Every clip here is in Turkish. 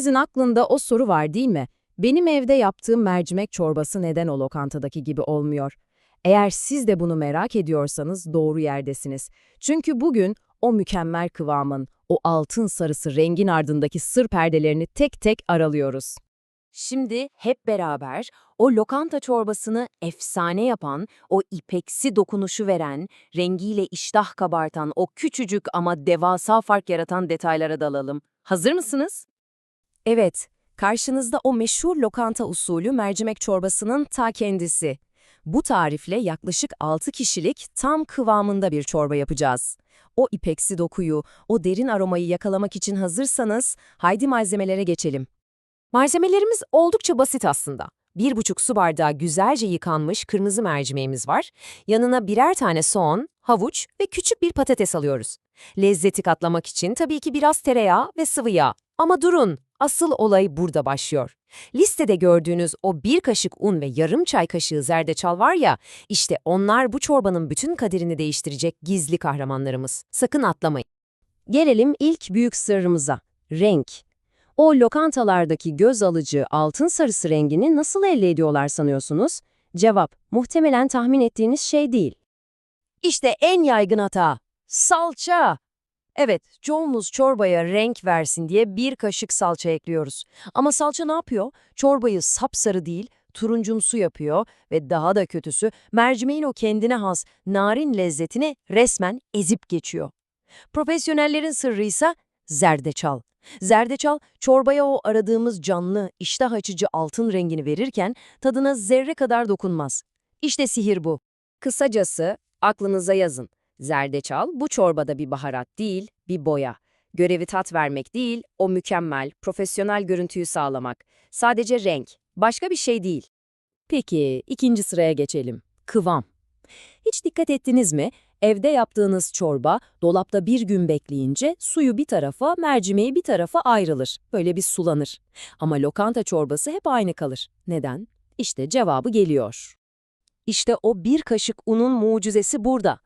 Hepimizin aklında o soru var değil mi? Benim evde yaptığım mercimek çorbası neden o lokantadaki gibi olmuyor? Eğer siz de bunu merak ediyorsanız doğru yerdesiniz. Çünkü bugün o mükemmel kıvamın, o altın sarısı rengin ardındaki sır perdelerini tek tek aralıyoruz. Şimdi hep beraber o lokanta çorbasını efsane yapan, o ipeksi dokunuşu veren, rengiyle iştah kabartan o küçücük ama devasa fark yaratan detaylara dalalım. Hazır mısınız? Evet, karşınızda o meşhur lokanta usulü mercimek çorbasının ta kendisi. Bu tarifle yaklaşık 6 kişilik tam kıvamında bir çorba yapacağız. O ipeksi dokuyu, o derin aromayı yakalamak için hazırsanız haydi malzemelere geçelim. Malzemelerimiz oldukça basit aslında. 1,5 su bardağı güzelce yıkanmış kırmızı mercimeğimiz var. Yanına birer tane soğan, havuç ve küçük bir patates alıyoruz. Lezzeti katlamak için tabii ki biraz tereyağı ve sıvı yağ. Ama durun, asıl olay burada başlıyor. Listede gördüğünüz o bir kaşık un ve yarım çay kaşığı zerdeçal var ya, işte onlar bu çorbanın bütün kaderini değiştirecek gizli kahramanlarımız. Sakın atlamayın. Gelelim ilk büyük sırrımıza, renk. O lokantalardaki göz alıcı altın sarısı rengini nasıl elde ediyorlar sanıyorsunuz? Cevap, muhtemelen tahmin ettiğiniz şey değil. İşte en yaygın hata, salça. Evet, çoğumuz çorbaya renk versin diye bir kaşık salça ekliyoruz. Ama salça ne yapıyor? Çorbayı sapsarı değil, turuncumsu yapıyor ve daha da kötüsü mercimeğin o kendine has narin lezzetini resmen ezip geçiyor. Profesyonellerin sırrı ise zerdeçal. Zerdeçal, çorbaya o aradığımız canlı, iştah açıcı altın rengini verirken tadına zerre kadar dokunmaz. İşte sihir bu. Kısacası, aklınıza yazın. Zerdeçal bu çorbada bir baharat değil, bir boya. Görevi tat vermek değil, o mükemmel, profesyonel görüntüyü sağlamak. Sadece renk, başka bir şey değil. Peki, ikinci sıraya geçelim. Kıvam. Hiç dikkat ettiniz mi? Evde yaptığınız çorba dolapta bir gün bekleyince suyu bir tarafa, mercimeği bir tarafa ayrılır. Böyle bir sulanır. Ama lokanta çorbası hep aynı kalır. Neden? İşte cevabı geliyor. İşte o bir kaşık unun mucizesi burada.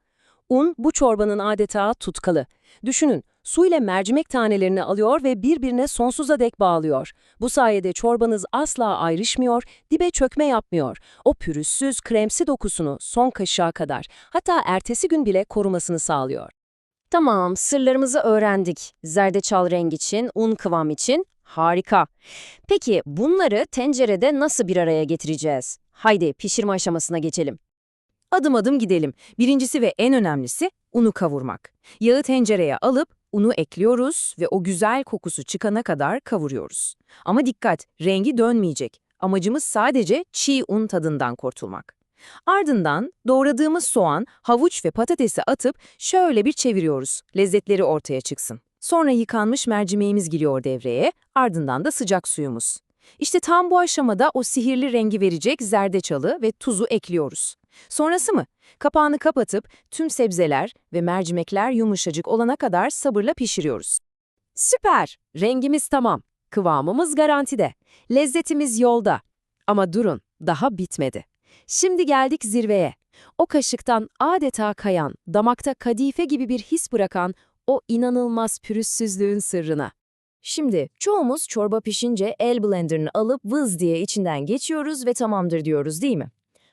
Un bu çorbanın adeta tutkalı. Düşünün, su ile mercimek tanelerini alıyor ve birbirine sonsuza dek bağlıyor. Bu sayede çorbanız asla ayrışmıyor, dibe çökme yapmıyor. O pürüzsüz, kremsi dokusunu son kaşığa kadar, hatta ertesi gün bile korumasını sağlıyor. Tamam, sırlarımızı öğrendik. Zerdeçal renk için, un kıvam için. Harika. Peki bunları tencerede nasıl bir araya getireceğiz? Haydi pişirme aşamasına geçelim. Adım adım gidelim. Birincisi ve en önemlisi unu kavurmak. Yağı tencereye alıp unu ekliyoruz ve o güzel kokusu çıkana kadar kavuruyoruz. Ama dikkat, rengi dönmeyecek. Amacımız sadece çiğ un tadından kurtulmak. Ardından doğradığımız soğan, havuç ve patatesi atıp şöyle bir çeviriyoruz. Lezzetleri ortaya çıksın. Sonra yıkanmış mercimeğimiz giriyor devreye, ardından da sıcak suyumuz. İşte tam bu aşamada o sihirli rengi verecek zerdeçalı ve tuzu ekliyoruz. Sonrası mı? Kapağını kapatıp tüm sebzeler ve mercimekler yumuşacık olana kadar sabırla pişiriyoruz. Süper! Rengimiz tamam. Kıvamımız garantide. Lezzetimiz yolda. Ama durun, daha bitmedi. Şimdi geldik zirveye. O kaşıktan adeta kayan, damakta kadife gibi bir his bırakan o inanılmaz pürüzsüzlüğün sırrına. Şimdi çoğumuz çorba pişince el blenderını alıp vız diye içinden geçiyoruz ve tamamdır diyoruz değil mi?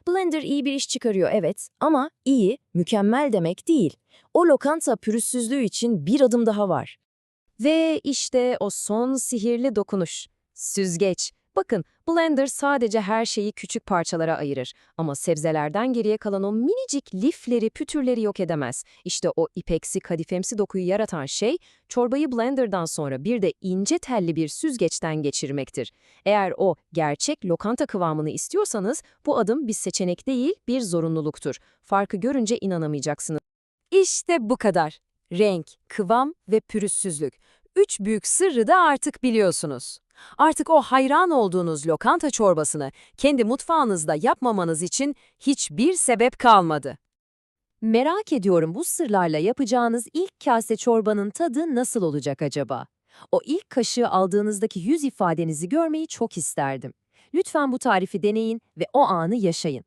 Blender iyi bir iş çıkarıyor evet ama iyi, mükemmel demek değil. O lokanta pürüzsüzlüğü için bir adım daha var. Ve işte o son sihirli dokunuş. Süzgeç. Bakın, blender sadece her şeyi küçük parçalara ayırır. Ama sebzelerden geriye kalan o minicik lifleri, pütürleri yok edemez. İşte o ipeksi, kadifemsi dokuyu yaratan şey, çorbayı blenderdan sonra bir de ince telli bir süzgeçten geçirmektir. Eğer o gerçek lokanta kıvamını istiyorsanız, bu adım bir seçenek değil, bir zorunluluktur. Farkı görünce inanamayacaksınız. İşte bu kadar. Renk, kıvam ve pürüzsüzlük. Üç büyük sırrı da artık biliyorsunuz. Artık o hayran olduğunuz lokanta çorbasını kendi mutfağınızda yapmamanız için hiçbir sebep kalmadı. Merak ediyorum bu sırlarla yapacağınız ilk kase çorbanın tadı nasıl olacak acaba? O ilk kaşığı aldığınızdaki yüz ifadenizi görmeyi çok isterdim. Lütfen bu tarifi deneyin ve o anı yaşayın.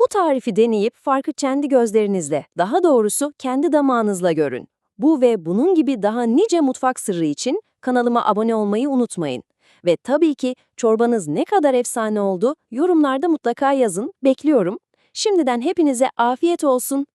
Bu tarifi deneyip farkı kendi gözlerinizle, daha doğrusu kendi damağınızla görün. Bu ve bunun gibi daha nice mutfak sırrı için kanalıma abone olmayı unutmayın. Ve tabii ki çorbanız ne kadar efsane oldu yorumlarda mutlaka yazın, bekliyorum. Şimdiden hepinize afiyet olsun.